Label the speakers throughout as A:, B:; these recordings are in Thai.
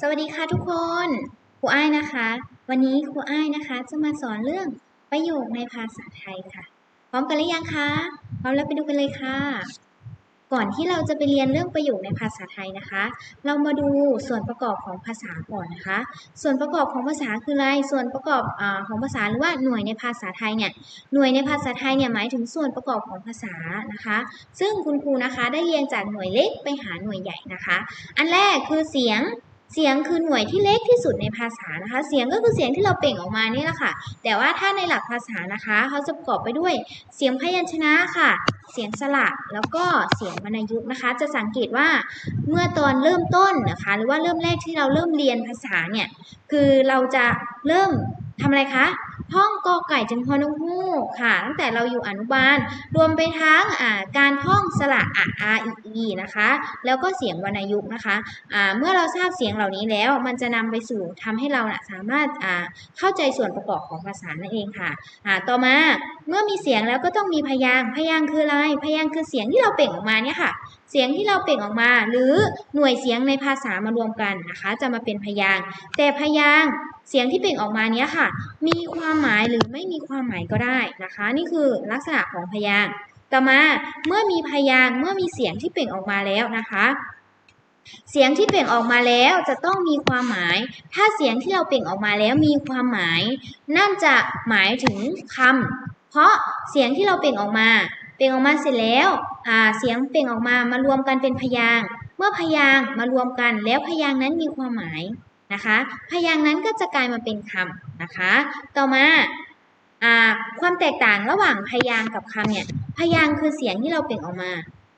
A: สวัสดีค่ะทุกคน ครูอ้ายนะคะ วันนี้ครูอ้ายนะคะ จะมาสอนเรื่องประโยคในภาษาไทยค่ะ พร้อมกันหรือยังคะ พร้อมแล้วไปดูกันเลยค่ะ ก่อนที่เราจะไปเรียนเรื่องประโยคในภาษาไทยนะคะ เรามาดูส่วนประกอบของภาษาก่อนนะคะ ส่วนประกอบของภาษาคืออะไร ส่วนประกอบอของภาษาหรือว่าหน่วยในภาษาไทยเนี่ย หน่วยในภาษาไทยเนี่ยหมายถึงส่วนประกอบของภาษานะคะ ซึ่งคุณครูนะคะได้เรียงจากหน่วยเล็กไปหาหน่วยใหญ่นะคะ อันแรกคือเสียง เสียงคือหน่วยที่เล็กที่สุดในภาษานะคะ เสียงก็คือเสียงที่เราเปล่งออกมานี่แหละค่ะ แต่ว่าถ้าในหลักภาษานะคะเขาจะประกอบไปด้วยเสียงพยัญชนะค่ะ เสียงสระแล้วก็เสียงวรรณยุกต์นะคะ จะสังเกตว่าเมื่อตอนเริ่มต้นนะคะ หรือว่าเริ่มแรกที่เราเริ่มเรียนภาษาเนี่ย คือเราจะเริ่มทำอะไรคะท่องกอไก่จนฮอนกฮูกค่ะ ตั้งแต่เราอยู่อนุบาล รวมไปทั้งการท่องสระอะอาอีอีนะคะ แล้วก็เสียงวรรณยุกต์นะคะเมื่อเราทราบเสียงเหล่านี้แล้ว มันจะนำไปสู่ทำให้เรานะสามารถเข้าใจส่วนประกอบของภาษานั่นเองค่ะต่อมาเมื่อมีเสียงแล้วก็ต้องมีพยางพยางคืออะไร พยางคือเสียงที่เราเปล่งออกมาเนี่ยค่ะเสียงที่เราเปล่งออกมาหรือหน่วยเสียงในภาษามารวมกันนะคะ จะมาเป็นพยางแต่พยางเสียงที่เปล่งออกมาเนี้ยค่ะ มีความความหมายหรือไม่มีความหมายก็ได้นะคะ นี่คือลักษณะของพยางค์ต่อมาเมื่อมีพยางค์เมื่อมีเสียงที่เปล่งออกมาแล้วนะคะ เสียงที่เปล่งออกมาแล้วจะต้องมีความหมาย ถ้าเสียงที่เราเปล่งออกมาแล้วมีความหมาย นั่นจะหมายถึงคำเพราะเสียงที่เราเปล่งออกมา เปล่งออกมาเสร็จแล้วเสียงเปล่งออกมามารวมกันเป็นพยางค์เมื่อพยางค์มารวมกันแล้วพยางค์นั้นมีความหมาย นะคะ พยางค์นั้นก็จะกลายมาเป็นคำนะคะ ต่อมาอความแตกต่างระหว่างพยางค์กับคำเนี่ย พยางค์คือเสียงที่เราเปล่งออกมา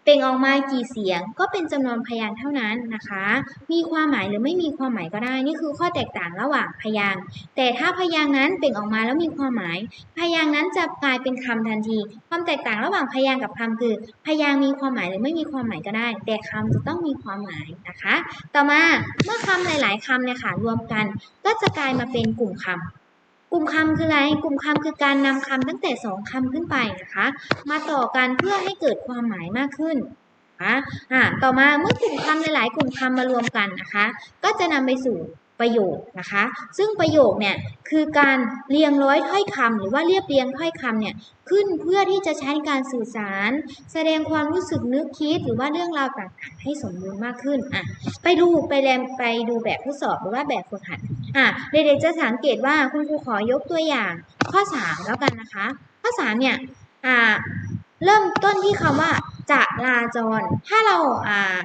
A: เปล่งออกมากี่เสียงก็เป็นจำนวนพยางค์เท่านั้นนะคะ มีความหมายหรือไม่มีความหมายก็ได้ นี่คือข้อแตกต่างระหว่างพยางค์แต่ถ้าพยางค์นั้นเปล่งออกมาแล้วมีความหมาย พยางค์นั้นจะกลายเป็นคำทันที ความแตกต่างระหว่างพยางค์กับคำคือ พยางค์มีความหมายหรือไม่มีความหมายก็ได้ แต่คำจะต้องมีความหมายนะคะ ต่อมาเมื่อคำหลาย ๆคำเนี่ยค่ะรวมกัน ก็จะกลายมาเป็นกลุ่มคำ กลุ่มคำคืออะไร กลุ่มคำคือการนำคำตั้งแต่สองคำขึ้นไปนะคะ มาต่อกันเพื่อให้เกิดความหมายมากขึ้นนะคะอ่าต่อมาเมื่อกลุ่มคำหลาย ๆ กลุ่มคำมารวมกันนะคะ ก็จะนำไปสู่ ประโยคนะคะ ซึ่งประโยคเนี่ยคือการเรียงร้อยถ้อยคำหรือว่าเรียบเรียงถ้อยคำเนี่ยขึ้นเพื่อที่จะใช้ในการสื่อสาร แสดงความรู้สึกนึกคิดหรือว่าเรื่องราวต่างๆให้สมบูรณ์มากขึ้นอะไปดูไปเรียนไปดูแบบทดสอบหรือว่าแบบฝึกหัดอะเด็กๆจะสังเกตว่าคุณครูขอยกตัวอย่างข้อสามแล้วกันนะคะ ข้อสามเนี่ยอ่าเริ่มต้นที่คำว่าจะลาจร ถ้าเราอ่า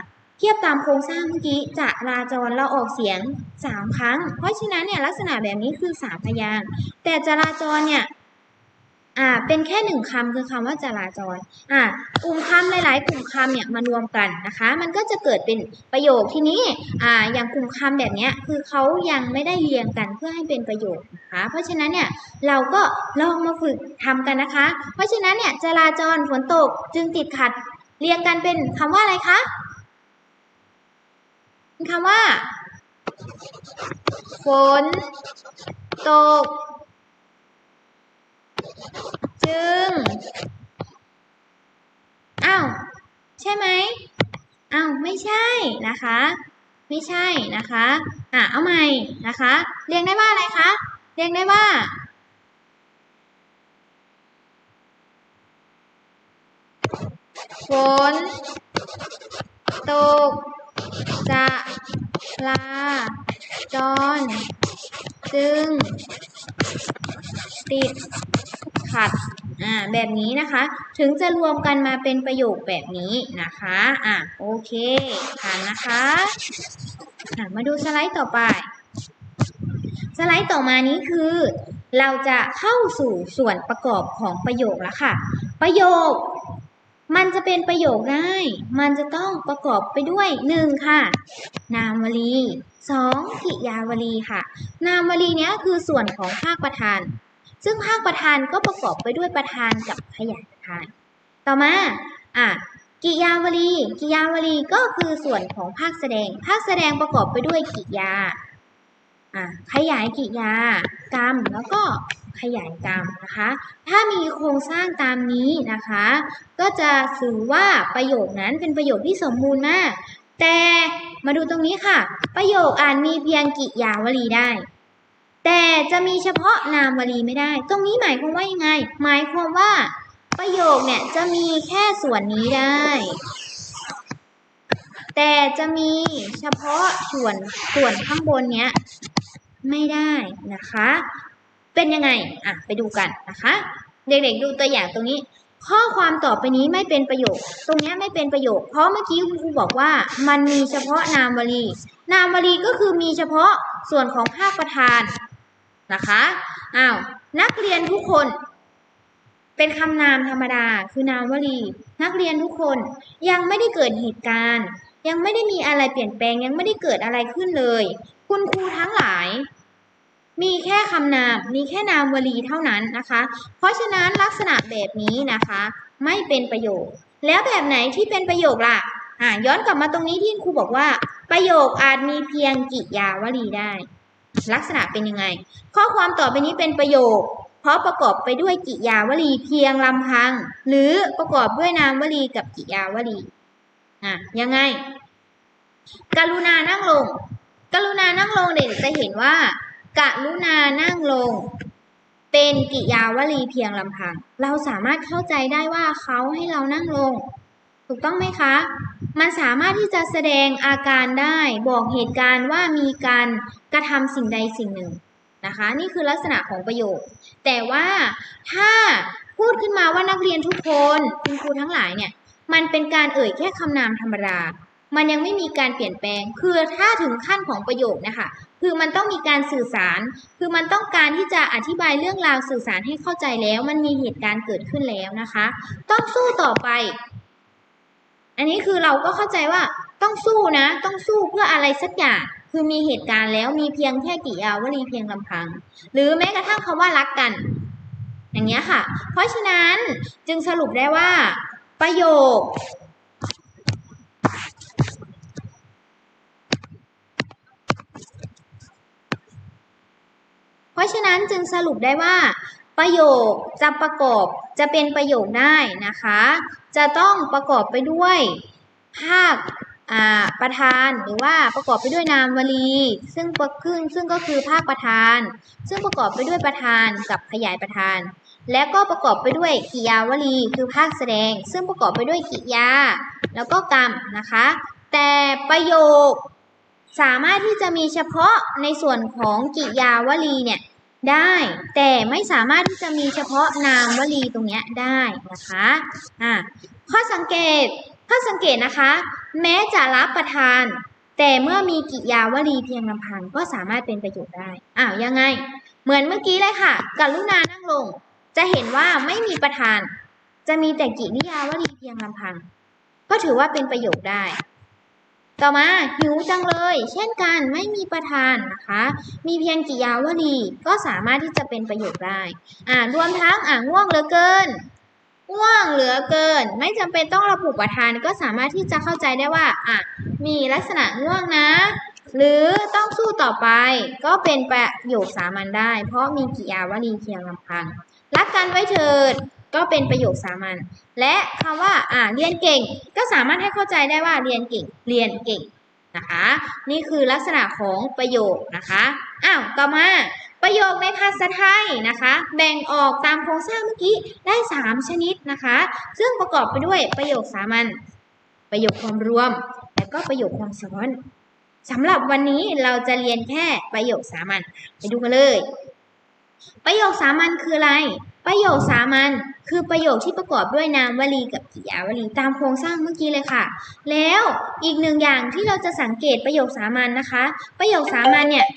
A: เทียบตามโครงสร้างเมื่อกี้จะลาจรเราออกเสียงสามครั้ง เพราะฉะนั้นเนี่ยลักษณะแบบนี้คือสามพยางค์แต่จราจรเนี่ยอ่าเป็นแค่หนึ่งคำคือคำว่าจราจรอ่ากลุ่มคำหลาย ๆ กลุ่มคำเนี่ยมารวมกันนะคะ มันก็จะเกิดเป็นประโยคทีนี้อ่าอย่างกลุ่มคำแบบเนี้ยคือเขายังไม่ได้เรียงกันเพื่อให้เป็นประโยคนะคะเพราะฉะนั้นเนี่ยเราก็ลองมาฝึกทำกันนะคะ เพราะฉะนั้นเนี่ยจราจรฝนตกจึงติดขัดเรียงกันเป็นคำว่าอะไรคะ เป็นคำว่า ฝน ตก จึง อ้าว ใช่ไหม อ้าว ไม่ใช่นะคะ ไม่ใช่นะคะ อะ เอาใหม่นะคะ เรียงได้ว่าอะไรคะ เรียงได้ว่าฝนตก จะลาจรจึง ติดขัดอ่าแบบนี้นะคะ ถึงจะรวมกันมาเป็นประโยคแบบนี้นะคะอะโอเคผ่านนะคะะมาดูสไลด์ต่อไป สไลด์ต่อมานี้คือ เราจะเข้าสู่ส่วนประกอบของประโยคแล้วค่ะ ประโยค มันจะเป็นประโยคได้ มันจะต้องประกอบไปด้วยหนึ่งค่ะ นามวลีสองกิยาวลีค่ะ นามวลีเนี้ยคือส่วนของภาคประธาน ซึ่งภาคประธานก็ประกอบไปด้วยประธานกับขยายประธาน ต่อมาอะกิยาวลีกิยาวลีก็คือส่วนของภาคแสดง ภาคแสดงประกอบไปด้วยกิยาอะขยายกิยากรรมแล้วก็ ขยายกรรมนะคะ ถ้ามีโครงสร้างตามนี้นะคะ ก็จะถือว่าประโยคนั้นเป็นประโยคที่สมบูรณ์มาก แต่มาดูตรงนี้ค่ะ ประโยคอาจมีเพียงกิยาวลีได้ แต่จะมีเฉพาะนามวลีไม่ได้ ตรงนี้หมายความว่ายังไง หมายความว่าประโยคเนี่ยจะมีแค่ส่วนนี้ได้ แต่จะมีเฉพาะส่วนส่วนข้างบนเนี้ยไม่ได้นะคะ เป็นยังไงอะไปดูกันนะคะ เด็กๆดูตัวอย่างตรงนี้ ข้อความต่อไปนี้ไม่เป็นประโยค ตรงเนี้ยไม่เป็นประโยค เพราะเมื่อกี้คุณครูบอกว่ามันมีเฉพาะนามวลี นามวลีก็คือมีเฉพาะส่วนของภาคประธานนะคะอ้าวนักเรียนทุกคน เป็นคำนามธรรมดา คือนามวลี นักเรียนทุกคนยังไม่ได้เกิดเหตุการณ์ ยังไม่ได้มีอะไรเปลี่ยนแปลงยังไม่ได้เกิดอะไรขึ้นเลย คุณครูทั้งหลาย มีแค่คำนาม มีแค่นามวลีเท่านั้นนะคะ เพราะฉะนั้นลักษณะแบบนี้นะคะ ไม่เป็นประโยค แล้วแบบไหนที่เป็นประโยคล่ะอ่าย้อนกลับมาตรงนี้ที่ครูบอกว่า ประโยคอาจมีเพียงกิยาวลีได้ ลักษณะเป็นยังไง ข้อความต่อไปนี้เป็นประโยค เพราะประกอบไปด้วยกิยาวลีเพียงลำพัง หรือประกอบด้วยนามวลีกับกิยาวลีอะยังไง กรุณานั่งลง กรุณานั่งลงเด็กจะเห็นว่า กรุณานั่งลง เป็นกิยาวลีเพียงลำพัง เราสามารถเข้าใจได้ว่าเขาให้เรานั่งลง ถูกต้องไหมคะ มันสามารถที่จะแสดงอาการได้บอกเหตุการณ์ว่ามีการกระทำสิ่งใดสิ่งหนึ่งนะคะ นี่คือลักษณะของประโยค แต่ว่าถ้าพูดขึ้นมาว่านักเรียนทุกคนคุณครูทั้งหลายเนี่ย มันเป็นการเอ่ยแค่คำนามธรรมดา มันยังไม่มีการเปลี่ยนแปลง คือถ้าถึงขั้นของประโยคนะคะ คือมันต้องมีการสื่อสาร คือมันต้องการที่จะอธิบายเรื่องราวสื่อสารให้เข้าใจแล้ว มันมีเหตุการณ์เกิดขึ้นแล้วนะคะ ต้องสู้ต่อไป อันนี้คือเราก็เข้าใจว่าต้องสู้นะ ต้องสู้เพื่ออะไรสักอย่าง คือมีเหตุการณ์แล้ว มีเพียงแค่กิริยาวลีเพียงลำพัง หรือแม้กระทั่งคำว่ารักกัน อย่างเงี้ยค่ะ เพราะฉะนั้นจึงสรุปได้ว่า ประโยค ราะฉะนั้นจึงสรุปได้ว่า ประโยคจะประกอบจะเป็นประโยคได้นะคะ จะต้องประกอบไปด้วยภาคประธานหรือว่าประกอบไปด้วยนามวลี ซึ่งประซึ่งซึ่งก็คือภาคประธาน ซึ่งประกอบไปด้วยประธานกับขยายประธาน และก็ประกอบไปด้วยกิยาวลีคือภาคแสดง ซึ่งประกอบไปด้วยกิยา แล้วก็กรรมนะคะ แต่ประโยคสามารถที่จะมีเฉพาะในส่วนของกิยาวลีเนี่ย ได้ แต่ไม่สามารถที่จะมีเฉพาะนามวลีตรงเนี้ยได้นะคะอะข้อสังเกตข้อสังเกตนะคะ แม้จะรับประทาน แต่เมื่อมีกิยาวลีเพียงลำพังก็สามารถเป็นประโยชน์ได้อ้าวยังไง เหมือนเมื่อกี้เลยค่ะกรุณานั่งลง จะเห็นว่าไม่มีประธาน จะมีแต่กิริยาวลีเพียงลำพัง ก็ถือว่าเป็นประโยคได้ ต่อมาหิวจังเลย เช่นกันไม่มีประธานนะคะ มีเพียงกิยาวลีก็สามารถที่จะเป็นประโยคได้อ่ารวมทั้งอ่าง่วงเหลือเกินง่วงเหลือเกิน ไม่จำเป็นต้องระบุประธานก็สามารถที่จะเข้าใจได้ว่าอะมีลักษณะง่วงนะ หรือต้องสู้ต่อไป ก็เป็นประโยคสามัญได้ เพราะมีกิยาวลีเพียงลำพังรักกันไว้เถิด ก็เป็นประโยคสามัญและคำว่าอ่าเรียนเก่ง ก็สามารถให้เข้าใจได้ว่าเรียนเก่งเรียนเก่งนะคะ นี่คือลักษณะของประโยคนะคะอ้าวต่อมาประโยคในภาษาไทยนะคะ แบ่งออกตามโครงสร้างเมื่อกี้ได้ 3 ชนิดนะคะ ซึ่งประกอบไปด้วยประโยคสามัญประโยคความรวม และก็ประโยคความซ้อนสำหรับวันนี้เราจะเรียนแค่ประโยคสามัญไปดูกันเลย ประโยคสามัญคืออะไร ประโยคสามัญคือประโยคที่ประกอบด้วยนามวลีกับกริยาวลีตามโครงสร้างเมื่อกี้เลยค่ะ แล้วอีกหนึ่งอย่างที่เราจะสังเกตประโยคสามัญนะคะ ประโยคสามัญเนี่ย